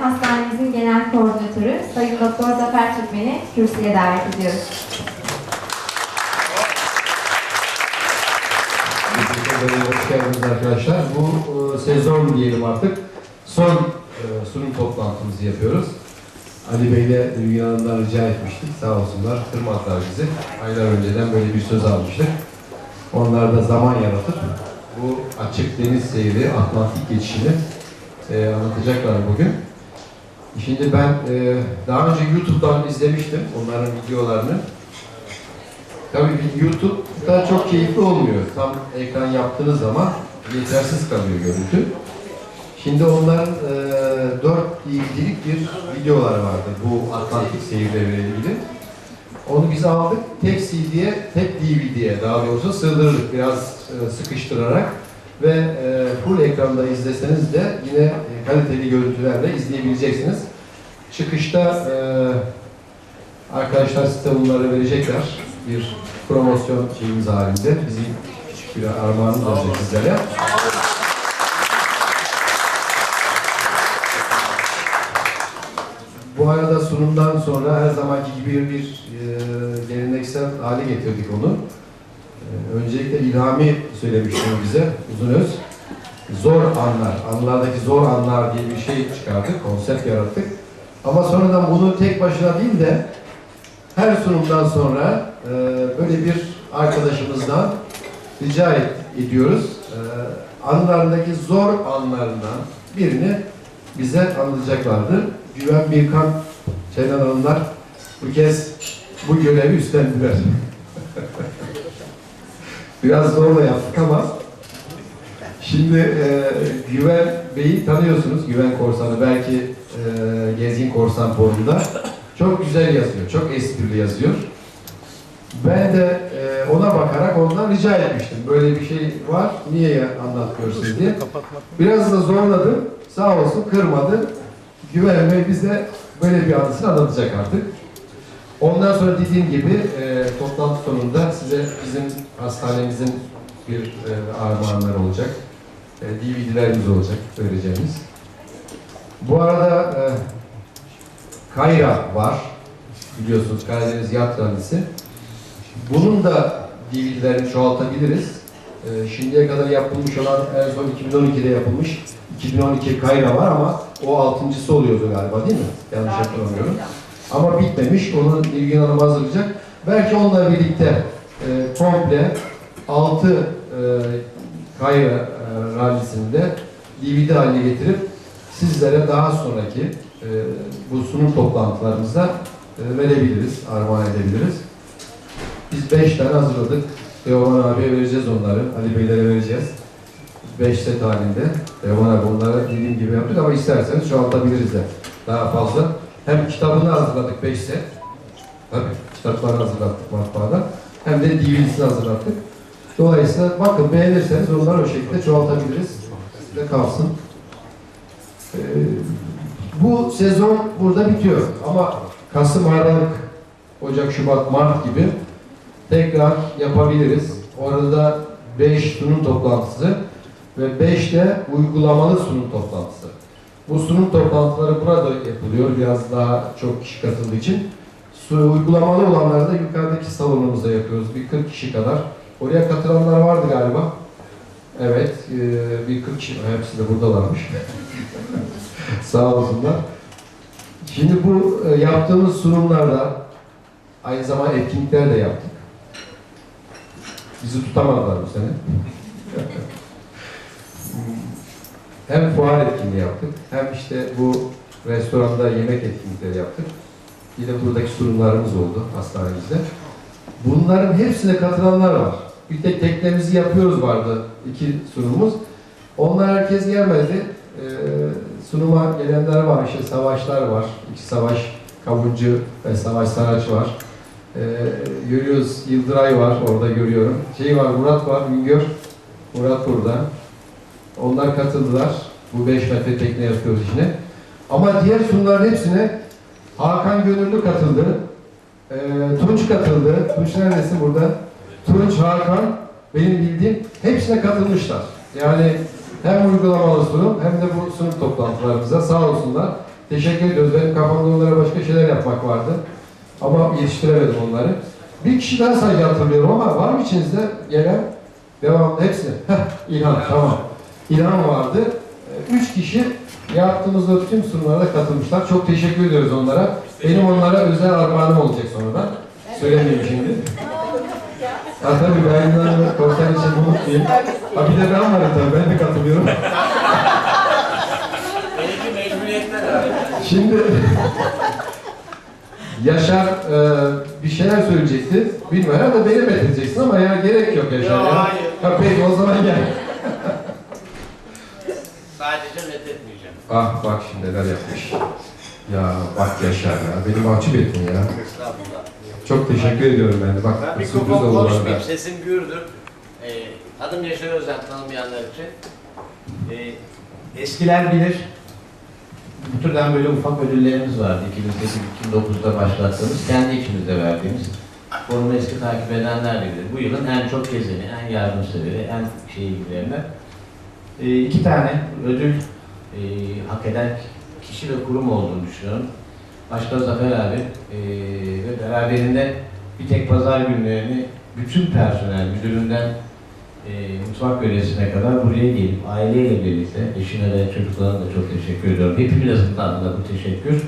Hastanemizin genel koordinatörü Sayın Doktor Zafer Türkmen'i kürsüye davet ediyoruz. Hoş geldiniz arkadaşlar. Bu e, sezon diyelim artık. Son e, sunum toplantımızı yapıyoruz. Ali Bey'le Dünya Hanım'dan rica etmiştik. Sağ olsunlar. Kırmadılar bizi. Aylar önceden böyle bir söz almıştık. Onlar da zaman yaratıp bu açık deniz seyri, Atlantik geçişini e, anlatacaklar bugün. Şimdi ben e, daha önce YouTube'dan izlemiştim onların videolarını. Tabii YouTube'da çok keyifli olmuyor. Tam ekran yaptığınız zaman yetersiz kalıyor görüntü. Şimdi onların e, 4 DVD'lik bir videoları vardı bu Atlantik seyirleriyle ilgili. Onu biz aldık, tek CD'ye, tek DVD'ye daha doğrusu sığdırdık biraz e, sıkıştırarak ve e, full ekranda izleseniz de yine kaliteli görüntülerle izleyebileceksiniz. Çıkışta e, arkadaşlar size bunları verecekler. Bir promosyon şeyimiz halinde. Bizim küçük bir armağanımız olacak sizlere. Bu arada sunumdan sonra her zamanki gibi bir e, geleneksel hale getirdik onu. E, öncelikle İlhami söylemişti bize, Uzunöz. Zor anlar, anlardaki zor anlar diye bir şey çıkardık, konsept yarattık. Ama sonradan bunu tek başına değil de her sunumdan sonra e, böyle bir arkadaşımızdan rica et, ediyoruz. E, anılarındaki zor anlarından birini bize anlatacaklardır. Güven Birkan, Çelen Hanımlar bu kez bu görevi üstlendiler. Biraz zorla yaptık ama şimdi e, Güven Bey'i tanıyorsunuz. Güven Korsanı belki e, Gezgin Korsan forumunda. Çok güzel yazıyor, çok esprili yazıyor. Ben de e, ona bakarak ondan rica etmiştim. Böyle bir şey var, niye ya anlatmıyorsun diye. Biraz da zorladım, sağ olsun kırmadı. Güven Bey bize böyle bir anısını anlatacak artık. Ondan sonra dediğim gibi e, toplantı sonunda size bizim hastanemizin bir e, armağanları olacak. E, DVD'lerimiz olacak vereceğimiz. Bu arada e, Kayra var. Biliyorsunuz Karadeniz Yat Rallisi. Bunun da DVD'lerini çoğaltabiliriz. Ee, şimdiye kadar yapılmış olan en son 2012'de yapılmış 2012 Kayra var ama o altıncısı oluyordu galiba değil mi? Yanlış hatırlamıyorum. Ama bitmemiş. Onu Nilgün Hanım hazırlayacak. Belki onunla birlikte e, komple 6 e, Kayra e, rallisinde DVD haline getirip sizlere daha sonraki e, bu sunum toplantılarımızda e, verebiliriz, armağan edebiliriz. Biz beş tane hazırladık. Teoman abiye vereceğiz onları, Ali Beylere vereceğiz. Beş set halinde. Teoman abi onları dediğim gibi yaptık ama isterseniz çoğaltabiliriz de daha fazla. Hem kitabını hazırladık beş set. Tabii kitapları hazırlattık matbaada. Hem de DVD'sini hazırlattık. Dolayısıyla bakın beğenirseniz onları o şekilde çoğaltabiliriz. Sizde kalsın. Ee, bu sezon burada bitiyor ama Kasım, Aralık, Ocak, Şubat, Mart gibi tekrar yapabiliriz. Orada 5 sunum toplantısı ve 5 de uygulamalı sunum toplantısı. Bu sunum toplantıları burada yapılıyor biraz daha çok kişi katıldığı için. Uygulamalı olanları da yukarıdaki salonumuzda yapıyoruz. Bir 40 kişi kadar. Oraya katılanlar vardı galiba. Evet, e, bir 40 kişi, hepsi de buradalarmış. Sağ olsunlar. Şimdi bu e, yaptığımız sunumlarda aynı zamanda etkinlikler de yaptık. Bizi tutamadılar bu sene. hem fuar etkinliği yaptık, hem işte bu restoranda yemek etkinlikleri yaptık. Yine buradaki sunumlarımız oldu hastanemizde. Bunların hepsine katılanlar var. Bir tek teknemizi yapıyoruz vardı iki sunumumuz. Onlar herkes gelmedi. Ee, sunuma gelenler var, işte savaşlar var. İki savaş Kavuncu ve Savaş Saraç var. Ee, görüyoruz Yıldıray var orada görüyorum. Şey var Murat var Üngör. Murat burada. Onlar katıldılar. Bu 5 metre tekne yapıyoruz yine. Ama diğer sunumların hepsine Hakan Gönüllü katıldı. Ee, Tunç katıldı. Tunç neredesin burada? Tunç, Hakan benim bildiğim hepsine katılmışlar. Yani hem uygulamalı sunum hem de bu sunum toplantılarımıza sağ olsunlar. Teşekkür ediyoruz. Benim kafamda onlara başka şeyler yapmak vardı. Ama yetiştiremedim onları. Bir kişi daha sadece hatırlıyorum ama var mı içinizde gelen? Devam hepsi. Heh, İlhan tamam. İlhan vardı. Ee, Üç kişi yaptığımızda tüm sunumlara katılmışlar. Çok teşekkür ediyoruz onlara. Benim onlara özel armağanım olacak sonradan. Söylemeyeyim şimdi. Ha tabii ben inanıyorum korsan için umutluyum. Ha bir de ben varım tabii ben de katılıyorum. Benimki mecburiyetler abi. Şimdi Yaşar e, bir şeyler söyleyecekti. Bilmiyorum herhalde beni metredeceksin ama ya gerek yok Yaşar Yok, ya. hayır. Ha, peki o zaman gel. Sadece reddetmeyeceğim. Ah bak şimdi neler yapmış. Ya bak Yaşar ya beni mahcup ettin ya. Estağfurullah. Çok teşekkür ediyorum ben de. Bak Ben sürpriz mikrofon oldu bana da. konuşmayayım, sesim gürdür. Ee, adım Yaşar Özen, tanımayanlar için. Ee, eskiler bilir, bu türden böyle ufak ödüllerimiz vardı. 2008-2009'da başlattığımız, kendi içimizde verdiğimiz. Forumu eski takip edenler de bilir. Bu yılın en çok gezeni, en yardımseveri, en şey ilgilerine. Ee, iki tane ödül e, hak eden kişi ve kurum olduğunu düşünüyorum. Başta Zafer abi e, ve beraberinde bir tek pazar günlerini bütün personel müdüründen e, mutfak görevlisine kadar buraya gelip aileyle birlikte eşine ve çocuklarına da çok teşekkür ediyorum. Hepimizin adına bu teşekkür.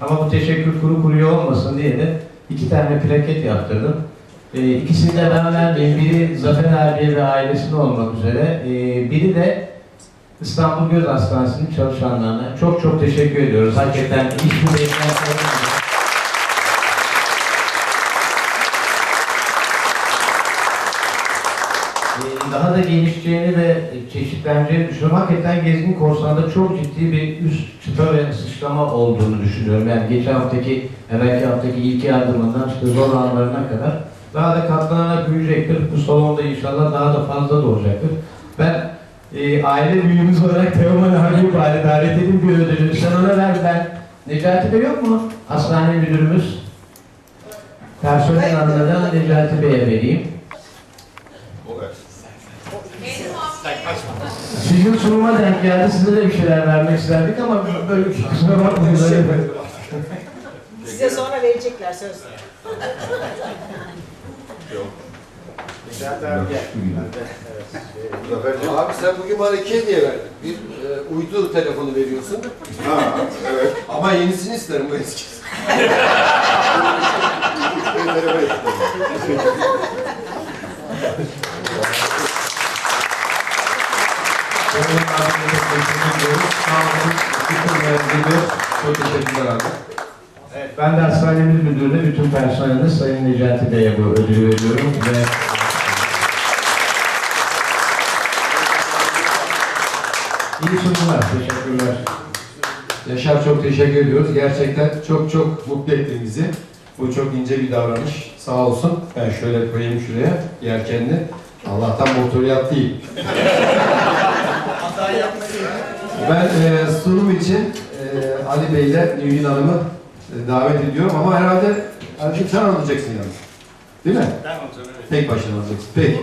Ama bu teşekkür kuru kuruya olmasın diye de iki tane plaket yaptırdım. E, ikisini de ben vermeyeyim. Biri Zafer abi ve ailesine olmak üzere. E, biri de İstanbul Göz Hastanesi'nin çalışanlarına çok çok teşekkür ediyoruz. Hakikaten iş bu. Ee, daha da gelişeceğini ve çeşitleneceğini düşünüyorum. Hakikaten Gezgin Korsan'da çok ciddi bir üst çıta ve sıçrama olduğunu düşünüyorum. Yani geçen haftaki, evvelki haftaki ilk yardımından işte zor anlarına kadar daha da katlanarak büyüyecektir. Bu salonda inşallah daha da fazla da olacaktır. Ben e, aile büyüğümüz olarak Teoman abi bari davet edin bir ödülü. Sen ona ver ben. Necati Bey yok mu? Hastane müdürümüz. Personel anlamında Necati Bey'e vereyim. Sizin sunuma denk geldi. Size de bir şeyler vermek isterdik ama böyle kusura bakmayın. Size sonra verecekler söz. Abi gel. Abi sen bugün bana iki hediye verdin. Bir e, uydu telefonu veriyorsun. Ha, evet. Ama yenisini isterim bu eskisi. Evet. Sayın abime çok teşekkür ediyoruz. Sağ olun. Bütün mühendisliğe Çok teşekkürler abi. Evet, ben de hastanemiz müdürüne bütün personeline Sayın Necati Bey'e bu ödülü veriyorum ve İyi sunumlar, teşekkürler. Yaşar çok teşekkür ediyoruz. Gerçekten çok çok mutlu ettin bizi. Bu çok ince bir davranış. Sağ olsun. Ben şöyle koyayım şuraya yelkenli. Allah'tan motoryat değil. Ben e, sunum için e, Ali Bey ile Nilgün Hanım'ı e, davet ediyorum ama herhalde Ercik sen alacaksın yalnız. Değil mi? Ben olacağım, evet. Tek başına alacaksın. Peki.